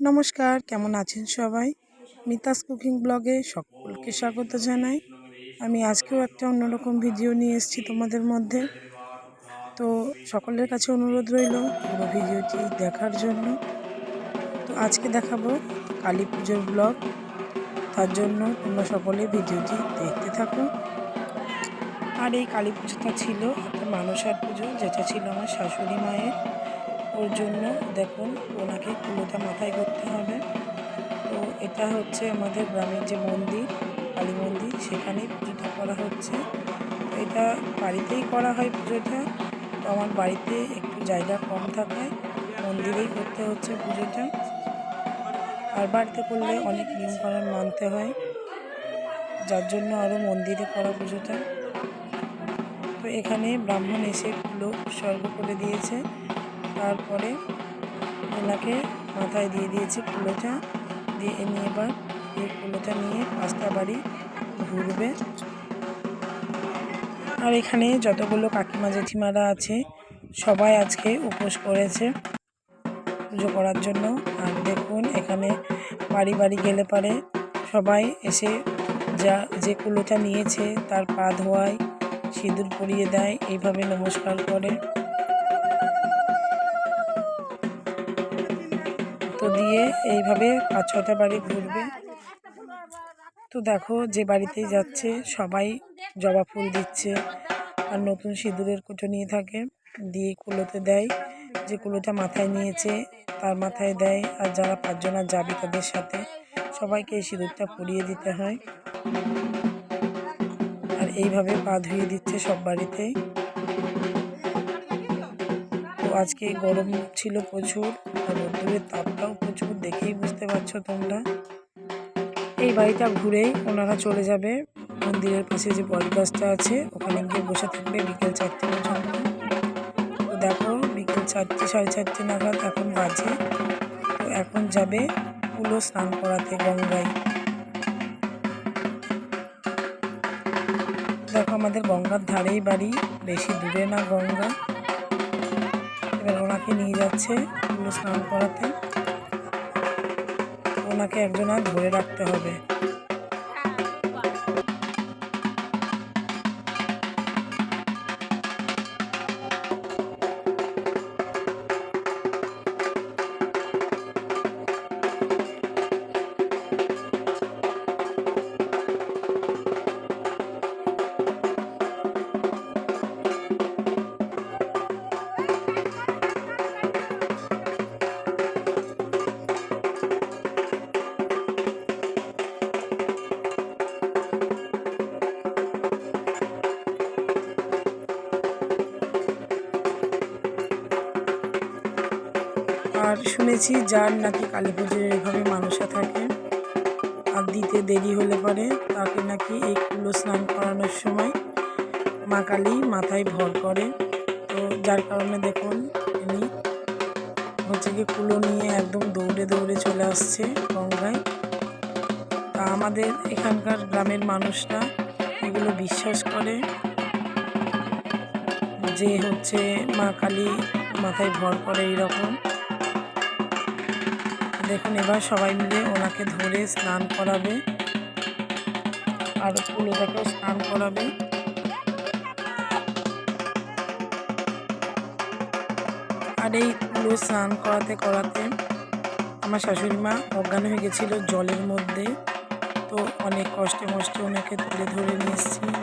নমস্কার, কেমন আছেন সবাই? মিতাস কুকিং ব্লগে সকলকে স্বাগত জানাই। আমি আজকেও একটা অন্যরকম ভিডিও নিয়ে এসেছি তোমাদের মধ্যে। তো সকলের কাছে অনুরোধ রইল পুরো ভিডিওটি দেখার জন্য। তো আজকে দেখাবো কালী পুজোর ব্লগ। তার জন্য তোমরা সকলে ভিডিওটি দেখতে থাকো। আর এই কালী পুজোটা ছিল একটা মানুষার পুজো, যেটা ছিল আমার শাশুড়ি মায়ের। ওর জন্য দেখুন, ওনাকে কুলোটা মাথায় করতে হবে। তো এটা হচ্ছে আমাদের গ্রামের যে মন্দির, কালী মন্দির সেখানে পুজোটা করা হচ্ছে। এটা বাড়িতেই করা হয় পুজোটা। তো আমার বাড়িতে একটু জায়গা কম থাকায় মন্দিরেই করতে হচ্ছে পুজোটা। আর বাড়িতে করলে অনেক নিয়মকানুন মানতে হয়। যার জন্য আরও মন্দিরে করা পুজোটা। তো এখানে ব্রাহ্মণ এসে কুলো স্বর্গ করে দিয়েছে। তারপরে ওনাকে মাথায় দিয়ে দিয়েছি কুলোটা দিয়ে এনে এবার এই কুলোটা নিয়ে পাঁচটা বাড়ি ঘুরবে। আর এখানে যতগুলো কাকিমা জেঠিমারা আছে, সবাই আজকে উপোস করেছে পুজো করার জন্য। আর দেখুন, এখানে বাড়ি বাড়ি গেলে পারে সবাই এসে যা, যে কুলোটা নিয়েছে তার পা ধোয়ায়, সিঁদুর পরিয়ে দেয়, এইভাবে নমস্কার করে। দিয়ে এইভাবে পাঁচ ছটা বাড়ি ঘুরবে। তো দেখো যে বাড়িতেই যাচ্ছে, সবাই জবা ফুল দিচ্ছে আর নতুন সিঁদুরের কুটো নিয়ে থাকে। দিয়ে কুলোতে দেয়, যে কুলোটা মাথায় নিয়েছে তার মাথায় দেয় আর যারা পাঁচজনা যাবে তাদের সাথে সবাইকে এই সিঁদুরটা পরিয়ে দিতে হয়। আর এইভাবে পা ধুয়ে দিচ্ছে সব বাড়িতেই আজকে গরম ছিল প্রচুর, আর রোদ্দুরের তাপটাও প্রচুর দেখেই বুঝতে পারছ তোমরা। এই বাড়িটা ঘুরেই ওনারা চলে যাবে। মন্দিরের পাশে যে বট গাছটা আছে, ওখানে গিয়ে বসে থাকবে বিকেল চারটে পর্যন্ত। তো দেখো, বিকেল চারটে, সাড়ে চারটে নাগাদ এখন বাজে। তো এখন যাবে পুলো স্নান করাতে গঙ্গায়। দেখো আমাদের গঙ্গার ধারেই বাড়ি, বেশি দূরে না গঙ্গা। ওনাকে নিয়ে যাচ্ছে স্নান করাতে। ওনাকে একজন আর ধরে রাখতে হবে। আর শুনেছি, যার নাকি কালী পুজোর এইভাবে মানুষা থাকে। আর দিতে দেরি হলে পরে তাকে নাকি এই কুলো স্নান করানোর সময় মা কালী মাথায় ভর করে। তো যার কারণে দেখুন, ইনি হচ্ছে কি কুলো নিয়ে একদম দৌড়ে দৌড়ে চলে আসছে গঙ্গায়। তা আমাদের এখানকার গ্রামের মানুষরা এগুলো বিশ্বাস করে যে হচ্ছে মা কালী মাথায় ভর করে এইরকম। দেখুন, এবার সবাই মিলে ওনাকে ধরে স্নান করাবে। আর কুলোটাকেও স্নান করাবে। আর এই কুলো স্নান করাতে করাতে আমার শাশুড়ি মা অজ্ঞান হয়ে গেছিল জলের মধ্যে। তো অনেক কষ্টে মষ্টে ওনাকে তুলে ধরে নিয়ে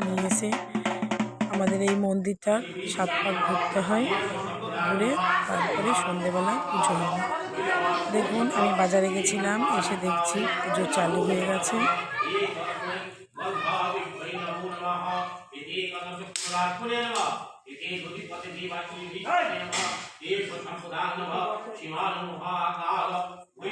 নিয়ে এসে আমাদের এই মন্দিরটা সাত পাক ঘুরতে হয়। ঘুরে তারপরে সন্ধেবেলা পুজো হবে। দেখুন আমি বাজারে গেছিলাম এসে দেখছি পুজো চালু হয়ে গেছে। ওই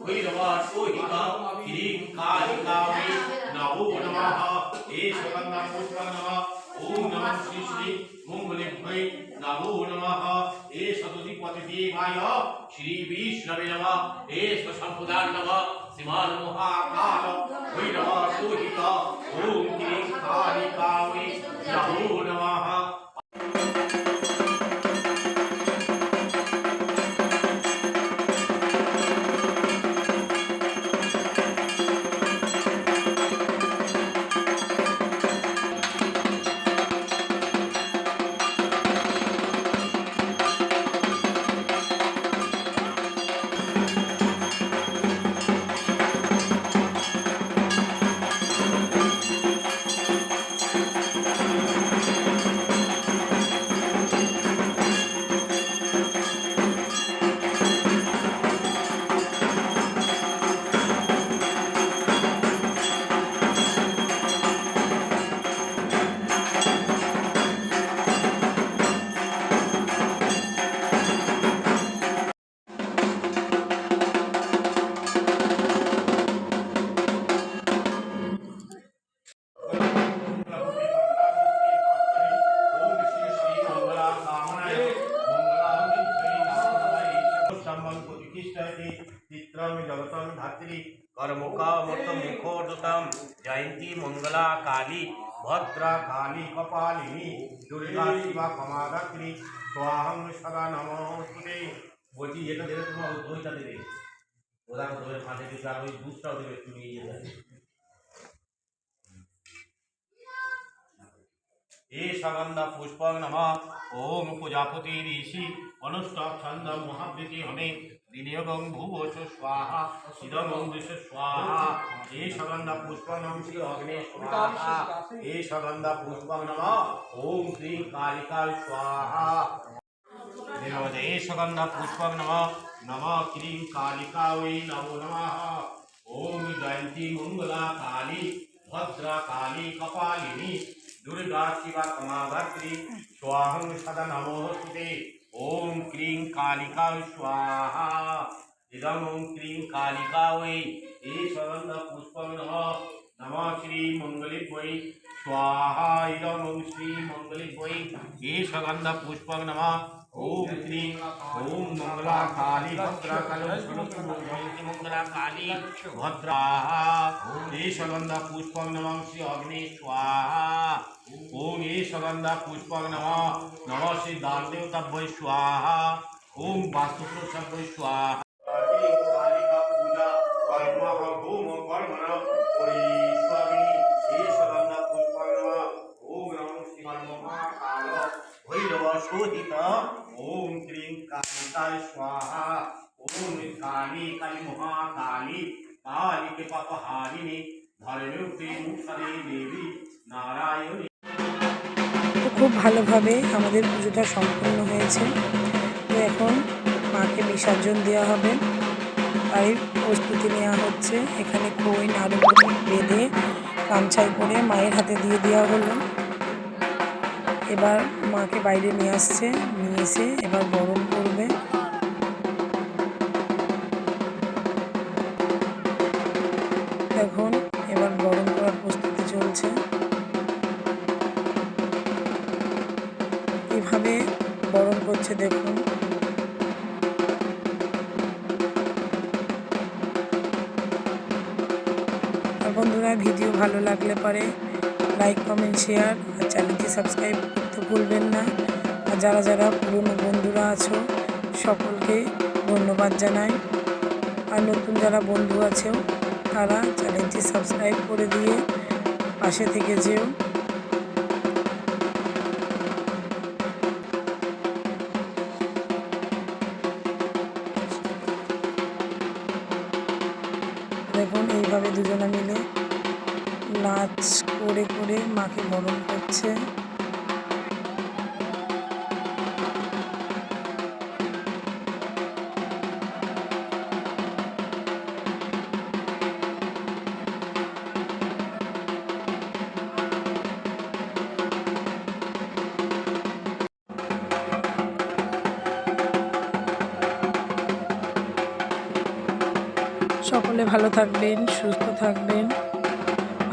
ভৈরবাসোহিতা হিরিং কালিকামে নমো নমঃ এষবন্দা পুষ্পং নমঃ ওম নমঃ শ্রী শ্রী মঙ্গলেভ্যৈ নমো নমঃ এষ দুধিপতি দেবায় শ্রী বিষ্ণবে নমঃ এষ সম্পদান নমঃ শ্রীমান মহাকাল ভৈরবাসোহিতা ওম মুখামর্ত মুখোর্দতম জয়ন্তী মঙ্গলা কালী ভদ্রা কালী কপালিনী দুর্গা শিবা কমাদাত্রী স্বাহং সদা নমস্তে বলছি এটা দেবে তোমার ওই দইটা দেবে ওরা দইয়ের ফাঁদে দিতে আর ওই দুধটাও দেবে তুমি ইয়ে দেবে এ সগন্ধ পুষ্পং নম ওম প্রজাপতি ঋষি অনুষ্ঠব ছন্দ মহাবৃতি স্বাহা ইদমং দিশ স্বাহা এ সগন্ধ পুষ্পং নম শ্রী অগ্নে স্বাহা এ সগন্ধ পুষ্পং নম, ওম শ্রী কালিকা স্বাহা। দেবদে সগন্ধ পুষ্পং নম নম ক্রিং কালিকা ওই নমো নমঃ। ওম জয়ন্তী মঙ্গলা কালী, ভদ্রা কালী কপালিনী, দুর্গা শিবা কমাভদ্রী স্বাহং সদা নমোস্তুতে। ওম कालिका स्वाहा। इदम ओं क्रीं कालिका वै ईशवन्न पुष्प नम। श्री मंगलिक वै स्वाहा। इदम ओं श्री मंगलिक वै ईशगंध पुष्प नम। ओम श्री ओम मंगला काली भद्रा कलम मंगला काली भद्रा ईशगंध पुष्प नम श्री अग्नि स्वाहा। ओम ईशगंध पुष्प नम। नम श्री दानदेवता स्वाहा। শিবায় মহাকাল ভৈরব ওম ক্রিং কালিকায় স্বাহা। ওম কালী কালী মহাকালী। কালীকে পাপহারিণী। ধর্মে মুখরে দেবী নারায়ণী। খুব ভালোভাবে আমাদের পুজোটা সম্পূর্ণ হয়েছে। এখন। মাকে বিসর্জন দেওয়া হবে। তাই প্রস্তুতি নেওয়া হচ্ছে। এখানে কই নাড়ু বেঁধে গামছায় করে মায়ের হাতে দিয়ে দেওয়া হলো। এবার মাকে বাইরে নিয়ে আসছে। নিয়ে এসে এবার গরম করবে। বন্ধুরা ভিডিও ভালো লাগলে পরে লাইক কমেন্ট শেয়ার আর চ্যানেলটি সাবস্ক্রাইব করতে ভুলবেন না। আর যারা যারা পুরনো বন্ধুরা আছো, সকলকে ধন্যবাদ জানাই। আর নতুন যারা বন্ধু আছেও, তারা চ্যানেলটি সাবস্ক্রাইব করে দিয়ে পাশে থেকে যেও। করে মাকে গরম করছে। সকলে ভালো থাকবেন সুস্থ থাকবেন।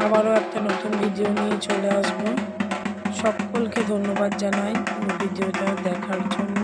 আবারও একটা নতুন ভিডিও নিয়ে চলে আসব। সকলকে ধন্যবাদ জানাই। ভিডিওটা দেখার জন্য।